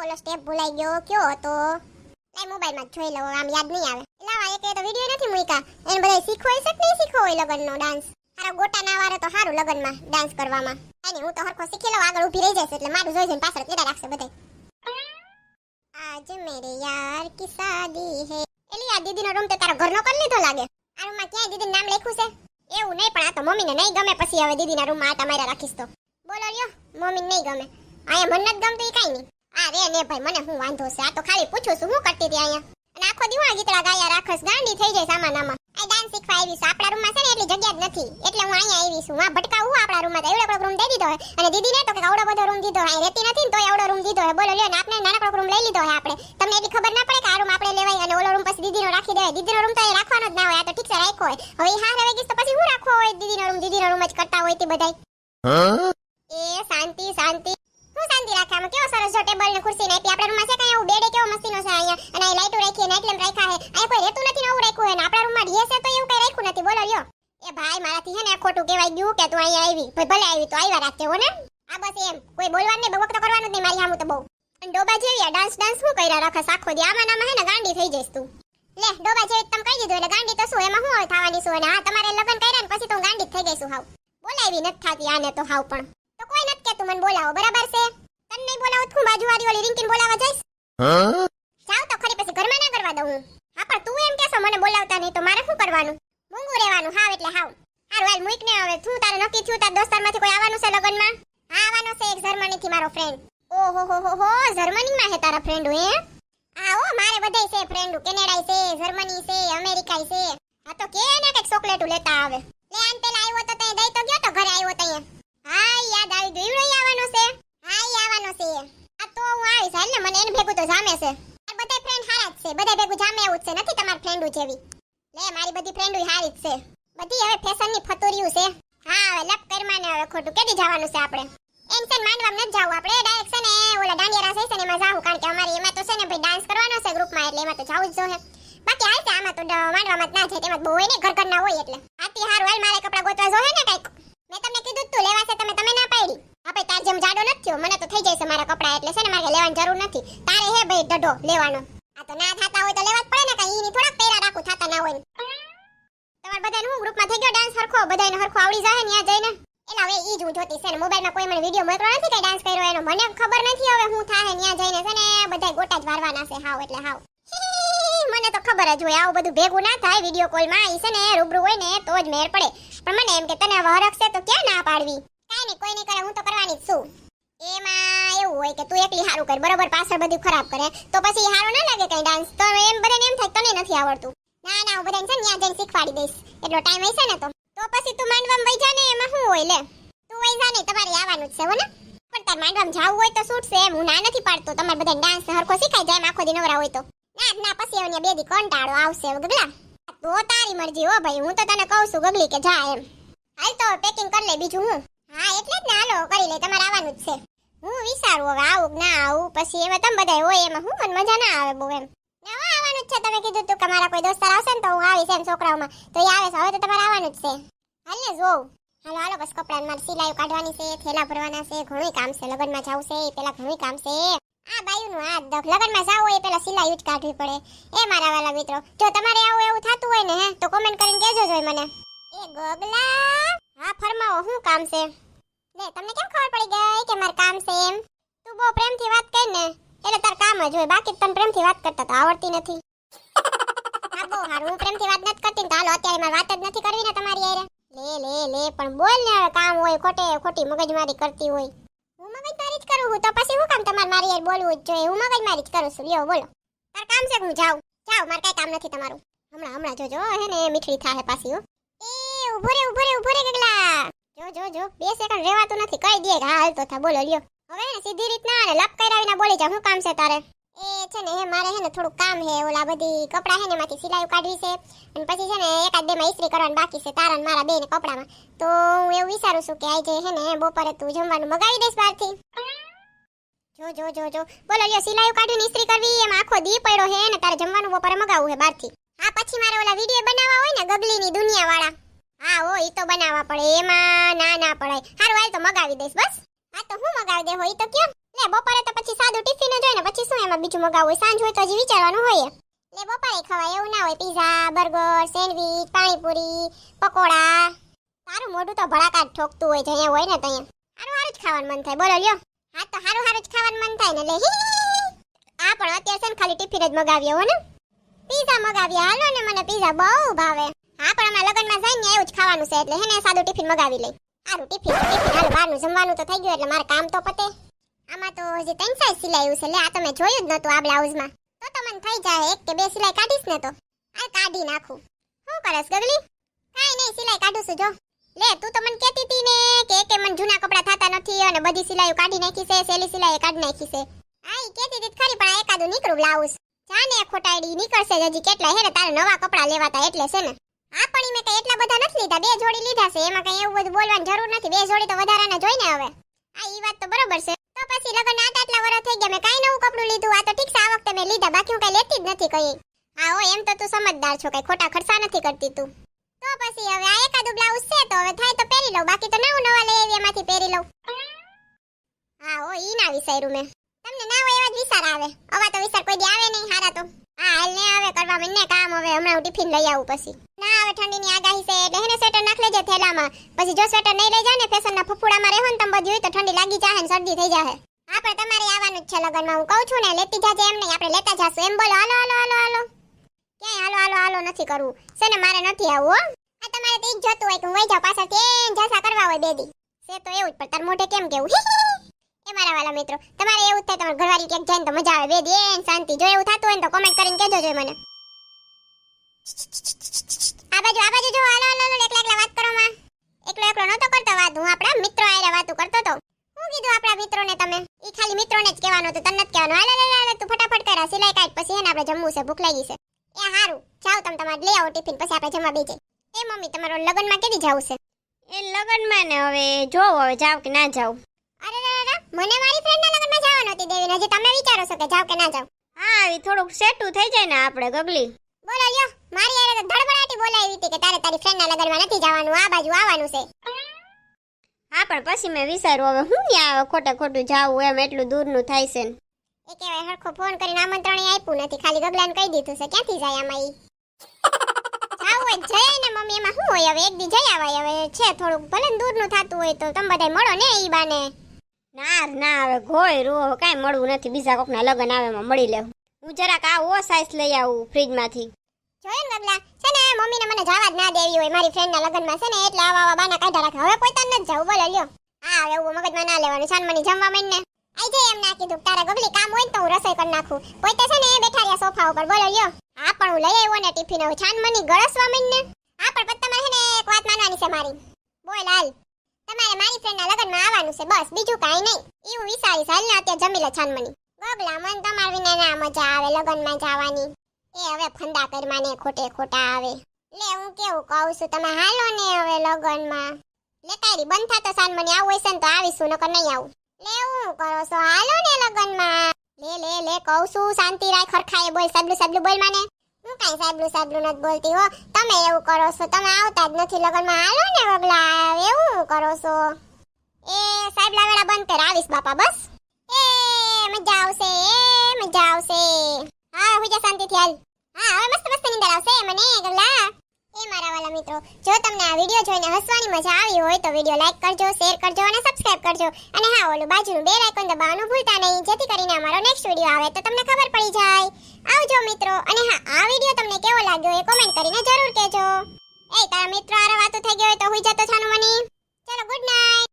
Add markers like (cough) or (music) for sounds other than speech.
ઓલો સ્ટેપ ભૂલાઈ ગયો, કયો હતો? લાઈ મોબાઈલમાં જ જોઈ લઉં, આમ યાદ નહીં આવે. લાવા, એક તો વિડિયો નથી મૂક્યા. એને બધા શીખવો કે નહીં શીખવો હોય લગનનો ડાન્સ હારો ગોટા ના વારે તો સારું લગનમાં ડાન્સ કરવામાં. કાંઈ હું તો હરખો શીખી લઉં, આગળ ઊભી રહી જશે એટલે મારું જોઈ જઈને પાછળ કેતા રાખશે બધા આજ મેરે યાર કી શાદી હે. એલી, આ દીદીનો રૂમ તો તારા ઘરનો કરી લીધો લાગે. આ રૂમમાં ક્યાંય દીદીનું નામ લખ્યું છે? એવું નહીં, પણ આ તો મમ્મીને નહીં ગમે, પછી હવે દીદીના રૂમમાં આ તમારા રાખીશ તો. બોલો લ્યો, મમ્મીને નહીં ગમે. આયા મન નથી ગમતું એ કાંઈ નહીં. આ રે ને ભાઈ મને હું વાંધો છે? આ તો ખાલી પૂછું છું હું કરતી હતી અહીંયા? અને આખો દિવસ ગીતડા ગાયા રાખસ ગાંડી થઈ જાય સામાન આમાં આ ડાન્સ શીખવા આવી છું. આપણા રૂમમાં છે ને એટલી જગ્યા જ નથી. એટલે હું અહીંયા આવી છું. આ ભટકા હું આપણા રૂમમાં એવડો બધો રૂમ દઈ દીધો હોય અને દીદીને તો કે આવડો બધો રૂમ દીધો હોય અહીં રહેતી નથી ને તો આવડો રૂમ દીધો હોય બોલો લ્યો ને આપણે નાનકડો રૂમ લઈ લીધો હોય આપણે. તમને એટલી ખબર ના પડે કે આ રૂમ આપણે લેવાય અને ઓલો રૂમ પછી દીદીનો રાખી દેવાય. દીદીનો રૂમ તો એ રાખવાનો જ ના હોય. આ તો ઠીક છે રાખ્યો હોય. હવે હા રહેવા ગઈશ તો પછી હું રાખવો હોય દીદીનો રૂમ દીદીનો રૂમ જ કરતા હોય તે બધાય. એ શાંતિ શાંતિ. શાંતિ રાખે આમાં કેવો સરસ જો ટેબલ ને ખુરશી ને આપી. આપણા રૂમમાં છે કઈ આવું? બેડે કેવો મસ્તીનો છે અહીંયા? અને અહીં લાઈટો રાખી નાઇટ લેમ્પ રાખ્યા છે. અહીંયા કોઈ રહેતું નથી ને આવું રાખ્યું છે ને. આપણા રૂમમાં રીએ છે તો એવું કઈ રાખ્યું નથી. બોલો, લ્યો. એ ભાઈ મારાથી છે ને ખોટું કહેવાય ગયું કે તું અહીંયા આવી. ભાઈ ભલે આવી, તો આવ્યા રાખજે, હો ને. આ બસ એમ. કોઈ બોલવાનું નહીં બવક કરવાનું જ નહીં મારી સામું તો બહુ. અને ડોબા જેવી ડાન્સ ડાન્સ શું કર્યા? રાખે સાખો દે. આમાં નામાં હે ને ગાંડી થઈ જઈશ તું. લે, ડોબા જેવી તમે કહી દીધું, એટલે ગાંડી તો શું? એમાં શું હોય થવાની શું? અને હા, તમારે લગ્ન કર્યા ને પછી તો હું ગાંડી થઈ ગઈશું હાવ. બોલાવી નથી થાતી આને તો હાવ પણ. તો કોઈ નથી કે તું મને બોલાવો. બરાબર છે? તને નહીં બોલાવું તું બાજુવાળી ઓલી રિંકીને બોલાવા જઈશ. જાવ તો ખરી પછી ઘરમાં ના કરવા દઉં હું. હા પણ તું એમ કહેશો મને બોલાવતા નહીં તો મારે શું કરવાનું? મૂંગું રહેવાનું હાવ એટલે હાવ. હારું હાલ મુઈક ને હવે. તું તારે નક્કી થયું તાર દોસ્તારમાંથી કોઈ આવવાનું છે લગનમાં? હા આવવાનો છે એક જર્મનીથી મારો ફ્રેન્ડ ઓહો હો હો હો જર્મનીમાં હે તારા ફ્રેન્ડ હે ઓ મારે બધાય છે ફ્રેન્ડ કેનેડા છે જર્મની છે અમેરિકા છે. હા તો કે ને કંઈક ચોકલેટ લેતા આવે. લે આન પેલા આવ્યો તો તઈ દઈ તો ગયો તો ઘરે આવ્યો તઈ હા યાદ આવી ગયું રહી આવવાનો છે. હા ઈ આવવાનો છે. આ તો હું આવીશ, હાલ ને મને એને ભેગું તો જામે છે. આ બધા ફ્રેન્ડ હારા જ છે બધા ભેગું જામે એવું છે. નથી તમાર ફ્રેન્ડો જેવી. લે, મારી બધી ફ્રેન્ડો હારી જ છે. બધી હવે ફેશનની ફતુરિયું છે. હા, હવે લપ કરમાં ને હવે ખોટું. કેદી જવાનું છે આપણે? એમ છે માંડવા નથી જવું આપણે. ડાયરેક્ટ છે ને, ઓલા દાંડિયા રાસ છે ને, એમાં જાવું કારણ કે અમારી એમાં તો છે ને ભાઈ ડાન્સ કરવાનો છે ગ્રુપમાં એટલે એમાં તો જવું જ જોઈએ બાકી હાલ છે આમાં તો માંડવામાં જ ના છે તેમાં બહુ હોય ને, ઘર ઘર ના હોય એટલે. હાથી હારું, હાલ મારે કપડા ગોતવા જોઈએ ને કંઈક. મેં તમને કીધું તું, લેવા છે તમે તમે આપણે તાર જેમ જાડો નથી થયો, મને તો થઈ જશે મારા કપડા એટલે છે ને મારે લેવાની જરૂર નથી. તારે હે ભાઈ ઢઢો લેવાનો. આ તો ના થાતા હોય તો લેવા જ પડે ને કઈ, ઈની થોડા પહેરા રાખું થાતા ના હોય. તમારે બધાને હું ગ્રુપમાં થઈ ગયો ડાન્સ હરખો? બધાને હરખો આવડી જાય ને ત્યાં જઈને? એલા, હવે ઈ જ હું જોતી છે ને, મોબાઈલમાં કોઈ મને વીડિયો મોકલો નથી કઈ ડાન્સ કર્યો એનો? મને ખબર નથી હવે હું થાય ત્યાં જઈને છે ને બધા ગોટા જ વારવાના છે હાવ એટલે હાવ. (laughs) મને તો ખબર જ હોય, આવું બધું ભેગું ના થાય વીડિયો કોલમાં આવી છે ને રૂબરૂ હોય ને તો જ મેળ પડે. પણ મને એમ કે તને વહરક છે તો ક્યાં ના પાડવી? કાઈ નહીં કોઈ નહીં કરે, હું તો કરવાની જ છું. એમાં એવું હોય કે તું એકલી હારું કર, બરોબર? પાછળ બધું ખરાબ કરે. તો પછી હારું ના લાગે કઈ ડાન્સ તો એમ બધાને એમ થાય તને નથી આવડતું. ના ના, હું બધાને છે ને ત્યાં જઈને શીખવાડી દઈશ. એટલો ટાઈમ હશે ને તો. તો પછી તું માંડવામાં વઈ જા ને, એમાં શું હોય લે? તું વઈ જા ને, તમારે આવવાનું જ છે ને? પણ તાર માંડવામાં જાવું હોય તો છૂટશે એમ. હું ના નથી પાડતો. તમારે બધા ડાન્સ હરખો શીખાઈ જાય આખો દી નવરા હોય તો. ના ના, પછી હવે બે દી કંટાળો આવશે ગગલા. તો તારી મરજી, હો ભાઈ. હું તો તને કહું છું, ગગલી, કે જા એમ. હાલ તો પેકિંગ કરી લે, બીજું હું. હા, એટલે જ ને હાલો, કરી લે, તમારે આવવાનું જ છે. હું વિચારું હવે આવું ના આવું, પછી એમાં તમે બધા હોય એમાં, હું મને મજા ના આવે બહુ એમ. ના, હવે આવવાનું જ છે, તમે કીધું તું કે મારા કોઈ દોસ્તાર આવશે ને તો હું આવીશ એમ છોકરાઓમાં. તો એ આવે છે, હવે તો તમારે આવવાનું જ છે. હાલ જોઉં હાલો હાલો, બસ કપડાં મારે સિલાઈઓ કાઢવાની છે, થેલા ભરવાના છે ઘણું કામ છે, લગ્નમાં જવું છે પેલા ઘણું કામ છે. આ બાયુનું આ દખ, લગ્નમાં જાવ હોય પેલા સિલાઈ જ કાઢવી પડે. એ મારા વાલા મિત્રો, જો તમારે આવું એવું થતું હોય ને, હે, તો કોમેન્ટ કરીને કહેજો જોઈ મને. એ ગોગલા હા ફરમાવો શું કામ છે? લે તમને કેમ ખબર પડી ગઈ કે મારું કામ છે એમ? તું બહુ પ્રેમથી વાત કર ને એટલે તાર કામ જ હોય બાકી તને પ્રેમથી વાત કરતા તો આવડતી નથી. (laughs) હા બહુ હારું હું પ્રેમથી વાત નથી કરતી તો હાલો અત્યારે મારે વાત જ નથી કરવી ને તમારી હારે. લે લે લે પણ બોલ ને હવે કામ હોય ખોટે ખોટી મગજમારી કરતી હોય. હું મગજમારી જ કરું છું તો પછી હું કામ તમારે મારી યાર બોલવું જ જોઈએ? હું મગજમારી જ કરું છું લ્યો બોલો. તાર કામ છે હું જાઉં? જાઉં મારે કાંઈ કામ નથી તમારું. હમણાં હમણાં જોજો હે ને મીઠડી થાહે પાછી હો. ઊભો રે ઊભો રે ઊભો રે ગગલા. જો જો જો, બે સેકન્ડ રહેવાતું નથી. કહી દે કે હા હાલતો થા, બોલો, લ્યો. હવે ને સીધી રીતના અને લપ કરાવીને બોલી જા હું કામ છે તારે? એ છે ને હે મારે હે ને થોડું કામ હે ઓલા બધી કપડા હે ને, એમાંથી સિલાઈ કાઢવી છે. અને પછી છે ને, એકાદ બે માં ઇસ્ત્રી કરવાનું બાકી છે, તારા મારા બે ને કપડામાં. તો હું એવું વિચારું છું કે આજે હે ને બપોરે તું જમવાનું મગાવી દઈશ બહારથી. જો જો જો જો. બોલો, લ્યો સિલાઈ કાઢીને ઇસ્ત્રી કરવી, એમાં આખો દી પડ્યો હે ને, તારે જમવાનું બપોરે મગાવવું હે બહારથી. હા, પછી મારે ઓલા વીડિયો બનાવવા હોય ને, ગગલીની દુનિયા વાળા હા, હો, ઈ તો બનાવવા પડે. એમાં ના ના પડાય. હારું, હાલ તો મગાવી દઈશ બસ. હા, તો હું મગાવી દે, હોય તો કયો. લે, બપોરે તો પછી સાદું ટિફિન જ હોય ને, પછી શું એમાં બીજું મગાવવું સાંજ હોય તો હજી વિચારવાનું હોય. લે, બપોરે ખવાય, એવું ના હોય. Pizza, burger, sandwich, panipuri, pakoda. તારું મોઢું તો ભડાકા જ ઠોકતું હોય જયાં હોય ને ત્યાં. હારું હારું જ ખાવાનું મન થાય. બોલો, લ્યો. હા, તો હારું હારું જ ખાવાનું મન થાય ને, લે. આ પણ અત્યારે છે ખાલી ટિફિન જ મગાવ્યો, હો ને. પીઝા મગાવ્યા. હાલો ને, મને પીઝા બહુ ભાવે. હા, પણ હમણાં લગનમાં જાય ને એવું જ ખાવાનું છે, એટલે હે ને સાદું ટિફિન મગાવી લઈ. સારું ટિફિન ટિફિન, હાલ બહારનું જમવાનું તો થઈ ગયું, એટલે મારે કામ તો પતે. આમાં તો હજી ત્રણ સાઈઝ સિલાયું છે, લે, આ તો મેં જોયું જ નહોતું આ બ્લાઉઝમાં. તો તો મને થઈ જાય, એક કે બે સિલાઈ કાઢીશ ને તો. આ કાઢી નાખું. શું કરસ, ગગલી? કાઈ નહીં, સિલાઈ કાઢું છું જો. લે, તું તો મને કહેતી હતી ને કે કે મને જૂના કપડાં થતા નથી અને બધી સિલાઈઓ કાઢી નાખી છે, સેલી સિલાઈ કાઢી નાખી છે. હા એ કહેતી હતી ખરી, પણ એકાદું નીકળું બ્લાઉઝ. જાને ખોટાડી નીકળશે હજી કેટલા હે ને, તારે નવા કપડાં લેવાતા એટલે છે ને. હા, પણ મેં કઈ એટલા બધા નથી લીધા. બે જોડી લીધા છે. એમાં કઈ એવું બધું બોલવાની જરૂર નથી. બે જોડી તો વધારાના જોઈને હવે આ ઈ વાત તો બરોબર છે. તો પછી લગન આટલા આટલા વર્ષ થઈ ગયા. મેં કાઈ નવું કપડું લીધું. આ તો ઠીક છે, આ વખતે મેં લીધા. બાકી હું કઈ લેતી જ નથી કઈ. હા હો એમ તો તું સમજદાર છો. કઈ ખોટા ખર્ચા નથી કરતી તું. તો પછી હવે આ એકાદું બ્લાઉઝ છે, તો હવે થાય તો પહેરી લઉં. બાકી તો નવું નવા લઈ આવી એમાંથી પહેરી લઉં. હા હો ઈ ના વિચાર્યું મેં. તમને ના હોય એવા જ વિચાર આવે. આવા તો વિચાર કોઈ દી આવે નહીં, હારા તો. હા, હાલ ને આવે. કરવા મને કામ હવે. હમણાં હું ટિફિન લઈ આવું પછી. ના આવે ઠંડીની આગાહી છે. એટલે સ્વેટર નાખ લેજે થેલામાં. પછી જો સ્વેટર નહીં લઈ જાવ ને ફેશનના ફફુડામાં રહેવો ને તમે બધી હોય તો ઠંડી લાગી જાહે ને શરદી થઈ જાહે. હા, પણ તમારે આવવાનું જ છે લગનમાં. હું કહું છું ને, લેતી જાજે એમ નહીં. આપણે લેતા જાશું. એમ બોલો, હાલો હાલો હાલો હાલો. ક્યાંય હાલો હાલો હાલો નથી કરવું. છે ને, મારે નથી આવવું આ તમારે તો ઈ જોતું હોય કે હું વઈ જાઉં પાછળથી એન જલસા કરવા હોય બેદી. છે તો એવું જ, પણ તાર મોઢે કેમ કેવું? એ મારા વાલા મિત્રો, તમારે એવું થાય, તમારે ઘરવાળી ક્યાંક જાય ને તો મજા આવે. બેદી એન શાંતિ. જો એવું થતું હોય ને તો કોમેન્ટ કરીને કહેજો મને. આ બાજુ આ બાજુ જો હાલો હાલો હાલો એકલા એકલા વાત કરો માં. એકલો એકલો નતો કરતો વાત. હું આપણા મિત્રો આયરે વાતો કરતો તો. હું કીધું આપણા મિત્રોને તમે. ઈ ખાલી મિત્રોને જ કહેવાનું હતું તને જ કહેવાનું. હાલે હાલે હાલે તું ફટાફટ કરા. સિલાઈ કાઢ પછી એને આપણે જમવું છે ભૂખ લાગી છે. એ હારું. જાઓ તમે તમારે લઈ આવો ટિફિન પછી આપણે જમવા બેસી એ મમ્મી તમારો લગનમાં કેદી જાવું છે? એ લગનમાં ને હવે જોવ હવે જાવ કે ના જાવ. અરે રે રે રે, મને મારી ફ્રેન્ડના લગનમાં જવાનું હતી હજી તમે વિચારો છો કે જાવ કે ના જાવ. હા આવી થોડુંક સેટું થઈ જાય ને આપણે ગગલી. બોલો લ્યો. મારી યારે તો ધડબડાટી બોલાવી હતી કે તારે તારી ફ્રેન્ડના લગનમાં નથી જવાનું આ બાજુ આવવાનું છે. હા પણ પછી મેં વિચાર્યું હવે હું ન્યા આવે ખોટે ખોટું જાવું એમ એટલું દૂરનું થાય છે. એ કહેવાય હરખો ફોન કરીને આમંત્રણ આપ્યું નથી ખાલી ગગલાને કહી દીધું છે ક્યાંથી જાય આમાં ઈ? જાવું હોય તો જઈએ ને મમ્મી એમાં શું હોય હવે? એક દી જઈ આવાય હવે છે થોડુંક ભલે ને દૂરનું થતું હોય તો તમે બધા મળો ને ઈ બાને? ના ના હવે ઘોય રૂ કાંઈ મળવું નથી બીજા કોકના લગ્ન આવે એમાં મળી લેવું. હું જરાક આ ઓ સાઈઝ લઈ આવું ફ્રીજમાંથી. જોયું ને ગગલા છે ને, મમ્મીને મને જવા જ ના દેવી હોય, મારી ફ્રેન્ડના લગનમાં છે ને, એટલે આવા આવા બાના કાઢા રાખે. હવે પોતાને નથી જવું, બોલો, લ્યો. હા, હવે એવું મગજમાં ના લેવાનું. છાનમની જમવા માંડ ને. આઈ જાય એમ ના કીધું. તારા ગબલી કામ હોય તો હું રસોઈ કરી નાખું. પોતે છે ને બેઠા રહ્યા સોફા ઉપર. બોલો, લ્યો. હા, પણ હું લઈ આવ્યો ને ટિફિન હવે. છાનમની ગળસવા માંડ ને. હા, પણ તમારે છે ને, એક વાત માનવાની છે મારી. બોલ, હાલ. તમારે મારી ફ્રેન્ડના લગનમાં આવવાનું છે, બસ. બીજું કાંઈ નહીં. એવું વિચારીશ. હાલ ને, અત્યારે જમી લે છાનમની ગગલા, મન તમાર વિના ના મજા આવે, લગનમાં જવાની. એ હવે ફંદા કરમાને ખોટે ખોટા આવે. લે, હું કેવું કહું છું, તમે હાલો ને હવે લગનમાં. લે, તારી બંધ થાતો સાન, મને આવું હશે ને તો આવીશું, નકર નહીં આવું. લે, હું કરો છો, હાલો ને લગનમાં. લે લે લે, કહું છું, શાંતિ રાખ ખરખાએ બોલ સાબલું સાબલું બોલ માને. હું કાંઈ સાબલું સાબલું નથી બોલતી, હો. તમે એવું કરો છો, તમે આવતા જ નથી લગનમાં. હાલો ને વગલા એવું કરો છો. એ સાહેબલા વેળા બંધ કર, આવીશ બાપા, બસ. એ, મજા આવશે, એ, મજા આવશે. હા, હું જા શાંતિથી હાલ. હા મસ્ત મસ્ત નીંદર આવશે મને ગગલા એ મારા વાલા મિત્રો, જો તમને આ વિડિયો જોઈને હસવાની મજા આવી હોય તો વિડિયો લાઈક કરજો, શેર કરજો અને સબસ્ક્રાઇબ કરજો. અને હા, ઓલું બાજુનું બેલ આઇકોન દબાવવાનું ભૂલતા નહીં, જેથી કરીને અમારો નેક્સ્ટ વિડિયો આવે તો તમને ખબર પડી જાય. આવજો મિત્રો, અને હા, આ વિડિયો તમને કેવો લાગ્યો એ કોમેન્ટ કરીને જરૂર કહેજો. એ તારા મિત્રો, આરા વાતો થઈ ગઈ હોય તો હુઈ જતો છાનું મની. ચલો ગુડ નાઈટ